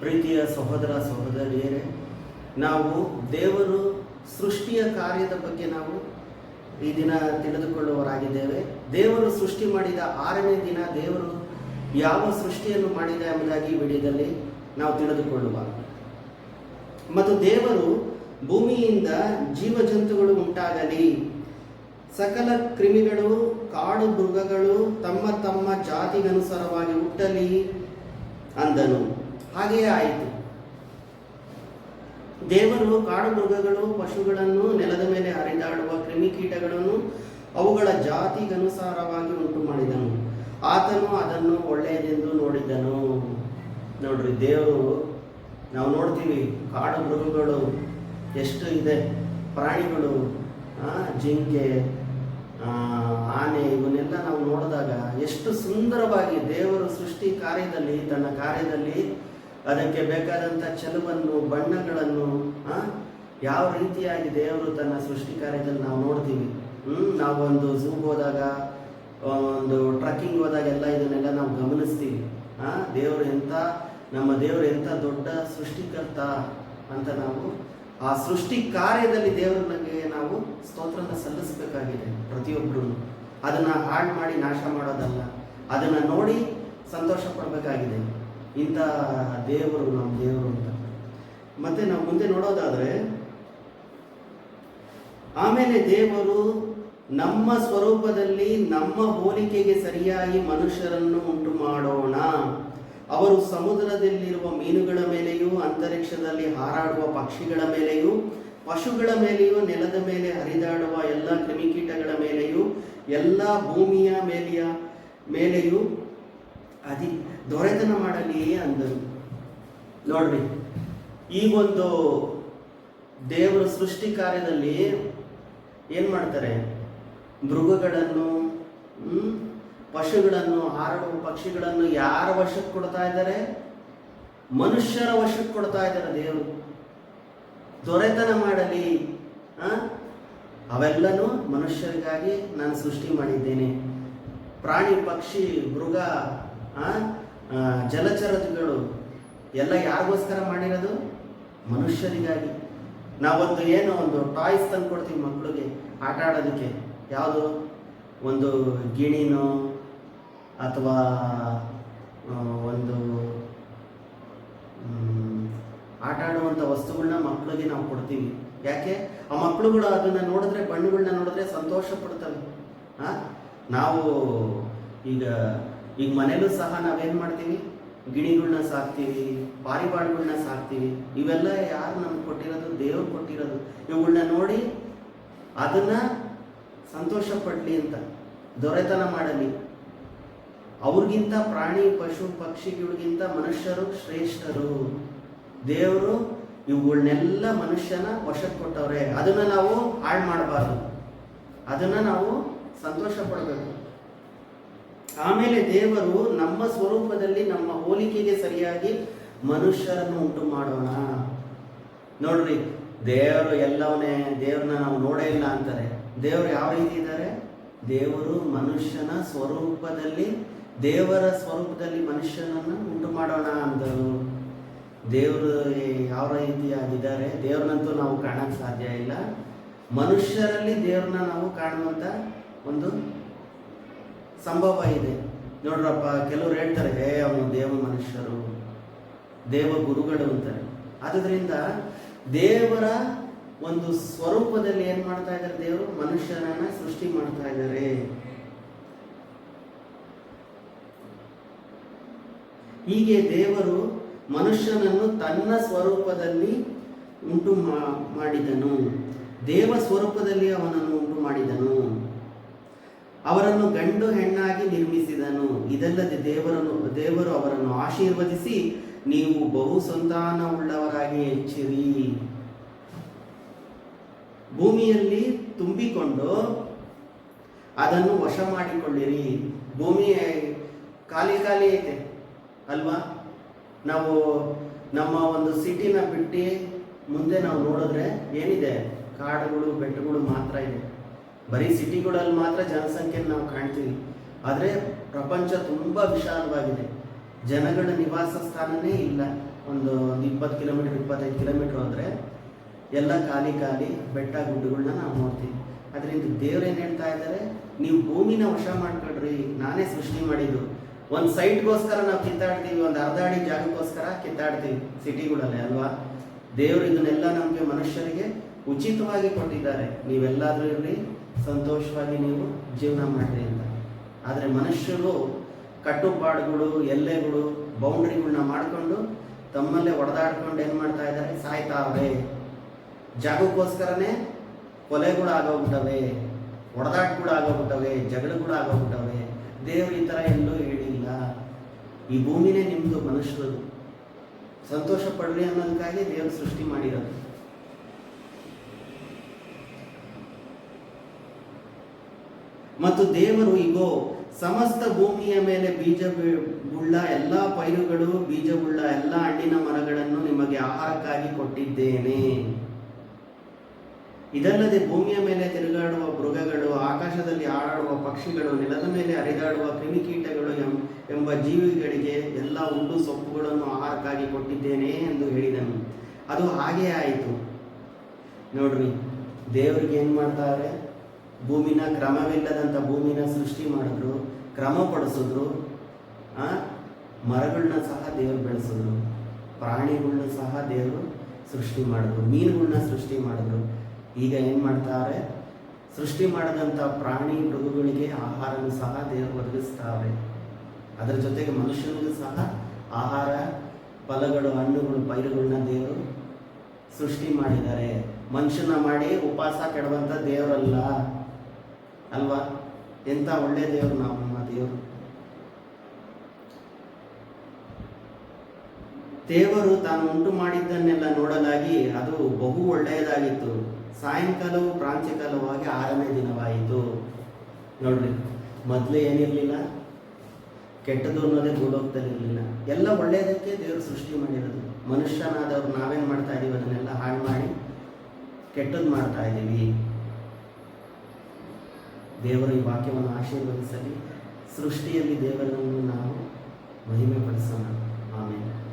ಪ್ರೀತಿಯ ಸಹೋದರ ಸಹೋದರಿಯರೇ, ನಾವು ದೇವರು ಸೃಷ್ಟಿಯ ಕಾರ್ಯದ ಬಗ್ಗೆ ನಾವು ಈ ದಿನ ತಿಳಿದುಕೊಳ್ಳುವರಾಗಿದ್ದೇವೆ ದೇವರು ಸೃಷ್ಟಿ ಮಾಡಿದ ಆರನೇ ದಿನ ದೇವರು ಯಾವ ಸೃಷ್ಟಿಯನ್ನು ಮಾಡಿದ ಎಂಬುದಾಗಿ ವಿಡಿಯೋದಲ್ಲಿ ನಾವು ತಿಳಿದುಕೊಳ್ಳುವ. ಮತ್ತು ದೇವರು ಭೂಮಿಯಿಂದ ಜೀವಜಂತುಗಳು ಉಂಟಾಗಲಿ. ಸಕಲ ಕ್ರಿಮಿಗಳು, ಕಾಡು ಮೃಗಗಳು ತಮ್ಮ ತಮ್ಮ ಜಾತಿಗನುಸಾರವಾಗಿ ಹುಟ್ಟಲಿ ಅಂದನು. ಹಾಗೆಯೇ ಆಯಿತು. ದೇವರು ಕಾಡು ಮೃಗಗಳು ಪಶುಗಳನ್ನು ನೆಲದ ಮೇಲೆ ಹರಿದಾಡುವ ಕ್ರಿಮಿಕೀಟಗಳನ್ನು ಅವುಗಳ ಜಾತಿಗನುಸಾರವಾಗಿ ಉಂಟು ಮಾಡಿದನು ಆತನು ಅದನ್ನು ಒಳ್ಳೆಯದೆಂದು ನೋಡಿದನು. ನೋಡ್ರಿ, ದೇವರು, ನಾವು ನೋಡ್ತೀವಿ ಕಾಡು ಮೃಗಗಳು ಎಷ್ಟು ಇದೆ. ಪ್ರಾಣಿಗಳು ಜಿಂಕೆ ಆನೆ, ಇವನ್ನೆಲ್ಲ ನಾವು ನೋಡಿದಾಗ ಎಷ್ಟು ಸುಂದರವಾಗಿ ದೇವರು ಸೃಷ್ಟಿ ಕಾರ್ಯದಲ್ಲಿ, ತನ್ನ ಕಾರ್ಯದಲ್ಲಿ ಅದಕ್ಕೆ ಬೇಕಾದಂಥ ಚಲುವನ್ನು, ಬಣ್ಣಗಳನ್ನು ಯಾವ ರೀತಿಯಾಗಿ ದೇವರು ತನ್ನ ಸೃಷ್ಟಿ ಕಾರ್ಯದಲ್ಲಿ ನಾವು ನೋಡ್ತೀವಿ. ನಾವು ಒಂದು ಝೂಗೆ ಹೋದಾಗ ಒಂದು ಟ್ರಕ್ಕಿಂಗ್ ಹೋದಾಗ ಎಲ್ಲ ಇದನ್ನೆಲ್ಲ ನಾವು ಗಮನಿಸ್ತೀವಿ. ಆ, ದೇವರು ಎಂಥ ನಮ್ಮ ದೇವರು ಎಂಥ ದೊಡ್ಡ ಸೃಷ್ಟಿಕರ್ತ ಅಂತ ನಾವು, ಆ ಸೃಷ್ಟಿ ಕಾರ್ಯದಲ್ಲಿ ದೇವರಿಗೆ ನಾವು ಸ್ತೋತ್ರನ ಸಲ್ಲಿಸಬೇಕಾಗಿದೆ ಪ್ರತಿಯೊಬ್ಬರು ಅದನ್ನ ಹಾಳು ಮಾಡಿ ನಾಶ ಮಾಡೋದಲ್ಲ. ಅದನ್ನ ನೋಡಿ ಸಂತೋಷ ಪಡಬೇಕಾಗಿದೆ. ಇಂಥ ದೇವರು ನಮ್ಮ ದೇವರು ಅಂತ. ಮತ್ತೆ ನಾವು ಮುಂದೆ ನೋಡೋದಾದ್ರೆ, ಆಮೇಲೆ ದೇವರು ನಮ್ಮ ಸ್ವರೂಪದಲ್ಲಿ ನಮ್ಮ ಹೋಲಿಕೆಗೆ ಸರಿಯಾಗಿ ಮನುಷ್ಯರನ್ನು ಉಂಟು ಮಾಡೋಣ. ಅವರು ಸಮುದ್ರದಲ್ಲಿರುವ ಮೀನುಗಳ ಮೇಲೆಯೂ, ಅಂತರಿಕ್ಷದಲ್ಲಿ ಹಾರಾಡುವ ಪಕ್ಷಿಗಳ ಮೇಲೆಯೂ, ಪಶುಗಳ ಮೇಲೆಯೂ, ನೆಲದ ಮೇಲೆ ಹರಿದಾಡುವ ಎಲ್ಲ ಕ್ರಿಮಿಕೀಟಗಳ ಮೇಲೆಯೂ, ಎಲ್ಲ ಭೂಮಿಯ ಮೇಲೆಯ ಮೇಲೆಯೂ ಅದಿ ದೊರೆತನ ಮಾಡಲಿ ಅಂದರು. ನೋಡ್ರಿ, ಈಗೊಂದು ದೇವರ ಸೃಷ್ಟಿ ಕಾರ್ಯದಲ್ಲಿ ಏನು ಮಾಡ್ತಾರೆ? ಮೃಗಗಳನ್ನು ಪಶುಗಳನ್ನು ಹಾರಡುವ ಪಕ್ಷಿಗಳನ್ನು ಯಾರ ವಶಕ್ಕೆ ಕೊಡ್ತಾ ಇದ್ದಾರೆ? ಮನುಷ್ಯರ ವಶಕ್ಕೆ ಕೊಡ್ತಾ ಇದ್ದಾರೆ ದೇವರು. ದೊರೆತನ ಮಾಡಲಿ? ಅವೆಲ್ಲನೂ ಮನುಷ್ಯರಿಗಾಗಿ ನಾನು ಸೃಷ್ಟಿ ಮಾಡಿದ್ದೇನೆ. ಪ್ರಾಣಿ, ಪಕ್ಷಿ, ಮೃಗ ಜಲಚರಗಳು ಎಲ್ಲ ಯಾರಿಗೋಸ್ಕರ ಮಾಡಿರೋದು? ಮನುಷ್ಯರಿಗಾಗಿ. ನಾವೊಂದು ಏನೋ ಒಂದು ಟಾಯ್ಸ್ ತಂದು ಕೊಡ್ತೀವಿ ಮಕ್ಕಳಿಗೆ ಆಟ ಆಡೋದಕ್ಕೆ. ಯಾವುದು? ಒಂದು ಗಿಣಿನೋ ಅಥವಾ ಒಂದು ಆಟ ಆಡುವಂಥ ವಸ್ತುಗಳನ್ನ ಮಕ್ಕಳಿಗೆ ನಾವು ಕೊಡ್ತೀವಿ. ಯಾಕೆ? ಆ ಮಕ್ಕಳುಗಳು ಅದನ್ನು ನೋಡಿದ್ರೆ ಬಣ್ಣಗಳನ್ನ ನೋಡಿದ್ರೆ ಸಂತೋಷ ಪಡ್ತವೆ. ಹಾಂ ನಾವು ಈಗ ಈಗ ಮನೇಲೂ ಸಹ ನಾವೇನು ಮಾಡ್ತೀವಿ? ಗಿಣಿಗಳನ್ನ ಸಾಕ್ತೀವಿ ಪಾರಿವಾಳಗಳನ್ನ ಸಾಕ್ತೀವಿ. ಇವೆಲ್ಲ ಯಾರು ನಮ್ಗೆ ಕೊಟ್ಟಿರೋದು? ದೇವ್ರು ಕೊಟ್ಟಿರೋದು. ಇವುಗಳನ್ನ ನೋಡಿ ಅದನ್ನ ಸಂತೋಷ ಪಡಲಿ ಅಂತ, ದೊರೆತನ ಮಾಡಲಿ. ಅವ್ರಿಗಿಂತ ಪ್ರಾಣಿ, ಪಶು ಪಕ್ಷಿಗಳಿಗಿಂತ ಮನುಷ್ಯರು ಶ್ರೇಷ್ಠರು. ದೇವರು ಇವುಗಳನ್ನೆಲ್ಲ ಮನುಷ್ಯನ ವಶಕ್ಕೆ ಕೊಟ್ಟವ್ರೆ. ಅದನ್ನ ನಾವು ಹಾಳು ಮಾಡಬಾರ್ದು. ಅದನ್ನ ನಾವು ಸಂತೋಷ ಪಡಬೇಕು. ಆಮೇಲೆ ದೇವರು ನಮ್ಮ ಸ್ವರೂಪದಲ್ಲಿ ನಮ್ಮ ಹೋಲಿಕೆಗೆ ಸರಿಯಾಗಿ ಮನುಷ್ಯರನ್ನು ಉಂಟು ಮಾಡೋಣ. ನೋಡ್ರಿ, ದೇವರು ಎಲ್ಲವನ್ನೇ, ದೇವ್ರನ್ನ ನಾವು ನೋಡೇ ಇಲ್ಲ ಅಂತಾರೆ. ದೇವರು ಯಾವ ರೀತಿ ಇದ್ದಾರೆ? ದೇವರು ಮನುಷ್ಯನ ಸ್ವರೂಪದಲ್ಲಿ, ದೇವರ ಸ್ವರೂಪದಲ್ಲಿ ಮನುಷ್ಯನನ್ನು ಉಂಟು ಮಾಡೋಣ ಅಂದರು. ದೇವರು ಯಾವ ರೀತಿಯಾಗಿದ್ದಾರೆ? ದೇವ್ರನ್ನಂತೂ ನಾವು ಕಾಣಕ್ಕೆ ಸಾಧ್ಯ ಇಲ್ಲ. ಮನುಷ್ಯರಲ್ಲಿ ದೇವ್ರನ್ನ ನಾವು ಕಾಣುವಂಥ ಒಂದು ಸಂಭವ ಇದೆ. ನೋಡ್ರಪ್ಪ, ಕೆಲವರು ಹೇಳ್ತಾರೆ ಹೇ ಅವನು ದೇವ ಮನುಷ್ಯರು, ದೇವ ಗುರುಗಳು ಅಂತಾರೆ. ಆದುದರಿಂದ ದೇವರ ಒಂದು ಸ್ವರೂಪದಲ್ಲಿ ಏನ್ ಮಾಡ್ತಾ ಇದ್ದಾರೆ ದೇವರು? ಮನುಷ್ಯರನ್ನ ಸೃಷ್ಟಿ ಮಾಡ್ತಾ ಇದ್ದಾರೆ. ಹೀಗೆ ದೇವರು ಮನುಷ್ಯನನ್ನು ತನ್ನ ಸ್ವರೂಪದಲ್ಲಿ ಉಂಟು ಮಾಡಿದನು. ದೇವ ಸ್ವರೂಪದಲ್ಲಿ ಅವನನ್ನು ಉಂಟು ಮಾಡಿದನು. ಅವರನ್ನು ಗಂಡು ಹೆಣ್ಣಾಗಿ ನಿರ್ಮಿಸಿದನು. ಇದಲ್ಲದೆ ದೇವರನ್ನು, ದೇವರು ಅವರನ್ನು ಆಶೀರ್ವದಿಸಿ ನೀವು ಬಹು ಸಂತಾನವುಳ್ಳವರಾಗಿ ಹೆಚ್ಚಿರಿ. ಭೂಮಿಯಲ್ಲಿ ತುಂಬಿಕೊಂಡು ಅದನ್ನು ವಶ ಮಾಡಿಕೊಳ್ಳಿರಿ. ಭೂಮಿ ಖಾಲಿ ಖಾಲಿ ಐತೆ ಅಲ್ವಾ? ನಾವು ನಮ್ಮ ಒಂದು ಸಿಟಿನ ಬಿಟ್ಟು ಮುಂದೆ ನಾವು ನೋಡಿದ್ರೆ ಏನಿದೆ? ಕಾಡುಗಳು, ಬೆಟ್ಟಗಳು ಮಾತ್ರ ಇದೆ. ಬರೀ ಸಿಟಿಗಳಲ್ಲಿ ಮಾತ್ರ ಜನಸಂಖ್ಯೆ ನಾವು ಕಾಣ್ತೀವಿ. ಆದರೆ ಪ್ರಪಂಚ ತುಂಬ ವಿಶಾಲವಾಗಿದೆ. ಜನಗಳ ನಿವಾಸ ಸ್ಥಾನನೇ ಇಲ್ಲ. ಒಂದು ಒಂದು ಇಪ್ಪತ್ತು ಕಿಲೋಮೀಟರ್, ಇಪ್ಪತ್ತೈದು ಕಿಲೋಮೀಟರ್ ಹೋದರೆ ಎಲ್ಲ ಖಾಲಿ ಖಾಲಿ ಬೆಟ್ಟ ಗುಡ್ಡಗಳನ್ನ ನಾವು ನೋಡ್ತೀವಿ. ಅದರಿಂದ ದೇವ್ರು ಏನು ಹೇಳ್ತಾ ಇದ್ದಾರೆ ನೀವು ಭೂಮಿನ ವಶ ಮಾಡ್ಕೊಡ್ರಿ ನಾನೇ ಸೃಷ್ಟಿ ಮಾಡಿದ್ದು. ಒಂದು ಸೈಟ್ಗೋಸ್ಕರ ನಾವು ಕಿತ್ತಾಡ್ತೀವಿ, ಒಂದು ಅರ್ಧ ಅಡಿ ಜಾಗಕ್ಕೋಸ್ಕರ ಕಿತ್ತಾಡ್ತೀವಿ ಸಿಟಿಗಳಲ್ಲೇ, ಅಲ್ವಾ? ದೇವರು ಇದನ್ನೆಲ್ಲ ನಮಗೆ ಮನುಷ್ಯರಿಗೆ ಉಚಿತವಾಗಿ ಕೊಟ್ಟಿದ್ದಾರೆ. ನೀವೆಲ್ಲಾದರೂ ಇರಲಿ ಸಂತೋಷವಾಗಿ ನೀವು ಜೀವನ ಮಾಡ್ರಿ ಅಂತ. ಆದರೆ ಮನುಷ್ಯರು ಕಟ್ಟುಪಾಡುಗಳು, ಎಲ್ಲೆಗಳು ಬೌಂಡ್ರಿಗಳನ್ನ ಮಾಡಿಕೊಂಡು ತಮ್ಮಲ್ಲೇ ಹೊಡೆದಾಡ್ಕೊಂಡು ಏನು ಮಾಡ್ತಾ ಇದ್ದಾರೆ? ಸಾಯ್ತಾವೆ ಜಾಗಕ್ಕೋಸ್ಕರನೇ ಕೊಲೆಗಳು ಆಗೋಗ್ಬಿಟ್ಟವೆ ಜಗಳಗಳಾಗೋಗ್ಬಿಟ್ಟವೆ ಆಗೋಗ್ಬಿಟ್ಟವೆ, ಜಗಳಗಳು ಆಗೋಗ್ಬಿಟ್ಟವೆ. ದೇವ್ರು ಈ ಥರ ಎಲ್ಲೂ ಹೇಳಿಲ್ಲ. ಈ ಭೂಮಿನೇ ನಿಮ್ಮದು ಮನುಷ್ಯರು ಸಂತೋಷ ಪಡ್ರಿ ಅನ್ನೋದಕ್ಕಾಗಿ ದೇವರು ಸೃಷ್ಟಿ ಮಾಡಿರೋದು. ಮತ್ತು ದೇವರು, ಇಗೋ, ಸಮಸ್ತ ಭೂಮಿಯ ಮೇಲೆ ಬೀಜ ಉಳ್ಳ ಎಲ್ಲ ಪೈರುಗಳು, ಬೀಜವುಳ್ಳ ಎಲ್ಲ ಹಣ್ಣಿನ ಮರಗಳನ್ನು ನಿಮಗೆ ಆಹಾರಕ್ಕಾಗಿ ಕೊಟ್ಟಿದ್ದೇನೆ. ಇದಲ್ಲದೆ ಭೂಮಿಯ ಮೇಲೆ ತಿರುಗಾಡುವ ಮೃಗಗಳು, ಆಕಾಶದಲ್ಲಿ ಆಡಾಡುವ ಪಕ್ಷಿಗಳು, ನೆಲದ ಮೇಲೆ ಹರಿದಾಡುವ ಕ್ರಿಮಿಕೀಟಗಳು ಎಂಬ ಜೀವಿಗಳಿಗೆ ಎಲ್ಲ ಉಂಡು ಸೊಪ್ಪುಗಳನ್ನು ಆಹಾರಕ್ಕಾಗಿ ಕೊಟ್ಟಿದ್ದೇನೆ ಎಂದು ಹೇಳಿದನು. ಅದು ಹಾಗೇ ಆಯಿತು. ನೋಡ್ರಿ, ದೇವರಿಗೆ ಏನು ಮಾಡ್ತಾರೆ? ಭೂಮಿನ ಕ್ರಮವಿಲ್ಲದಂಥ ಭೂಮಿನ ಸೃಷ್ಟಿ ಮಾಡಿದ್ರು ಕ್ರಮಪಡಿಸಿದ್ರು ಆ ಮರಗಳನ್ನ ಸಹ ದೇವರು ಬೆಳೆಸಿದ್ರು ಪ್ರಾಣಿಗಳನ್ನ ಸಹ ದೇವರು ಸೃಷ್ಟಿ ಮಾಡಿದ್ರು ಮೀನುಗಳನ್ನ ಸೃಷ್ಟಿ ಮಾಡಿದ್ರು. ಈಗ ಏನು ಮಾಡ್ತಾರೆ? ಸೃಷ್ಟಿ ಮಾಡಿದಂಥ ಪ್ರಾಣಿ ಮೃಗಗಳಿಗೆ ಆಹಾರನೂ ಸಹ ದೇವರು ಒದಗಿಸ್ತಾರೆ. ಅದರ ಜೊತೆಗೆ ಮನುಷ್ಯನಿಗೂ ಸಹ ಆಹಾರ, ಫಲಗಳು, ಹಣ್ಣುಗಳು ಪೈರುಗಳನ್ನ ದೇವರು ಸೃಷ್ಟಿ ಮಾಡಿದ್ದಾರೆ. ಮನುಷ್ಯನ ಮಾಡಿ ಉಪವಾಸ ಕೆಡುವಂಥ ದೇವರಲ್ಲ. ಅಲ್ವಾ? ಎಂಥ ಒಳ್ಳೆ ದೇವರು ನಾವು ನಮ್ಮ ದೇವರು? ದೇವರು ತಾನು ಉಂಟು ಮಾಡಿದ್ದನ್ನೆಲ್ಲ ನೋಡಲಾಗಿ ಅದು ಬಹು ಒಳ್ಳೆಯದಾಗಿತ್ತು. ಸಾಯಂಕಾಲವು ಪ್ರಾಂಚಕಾಲವಾಗಿ ಆರನೇ ದಿನವಾಯಿತು. ನೋಡ್ರಿ, ಮೊದಲು ಏನಿರಲಿಲ್ಲ? ಕೆಟ್ಟದ್ದು ಅನ್ನೋದೇ ಇರಲಿಲ್ಲ ಎಲ್ಲ ಒಳ್ಳೆಯದಕ್ಕೆ ದೇವರು ಸೃಷ್ಟಿ ಮಾಡಿರೋದು. ಮನುಷ್ಯನಾದವ್ರು ನಾವೇನು ಮಾಡ್ತಾ ಇದೀವಿ? ಅದನ್ನೆಲ್ಲ ಹಾಳು ಮಾಡಿ ಕೆಟ್ಟದ್ದು ಮಾಡ್ತಾ ಇದ್ದೀವಿ ದೇವರು ಈ ವಾಕ್ಯವನ್ನು ಆಶೀರ್ವದಿಸಲಿ. ಸೃಷ್ಟಿಯಲ್ಲಿ ದೇವರನ್ನು ನಾವು ಮಹಿಮೆ ಪಡಿಸೋಣ ಆಮೇಲೆ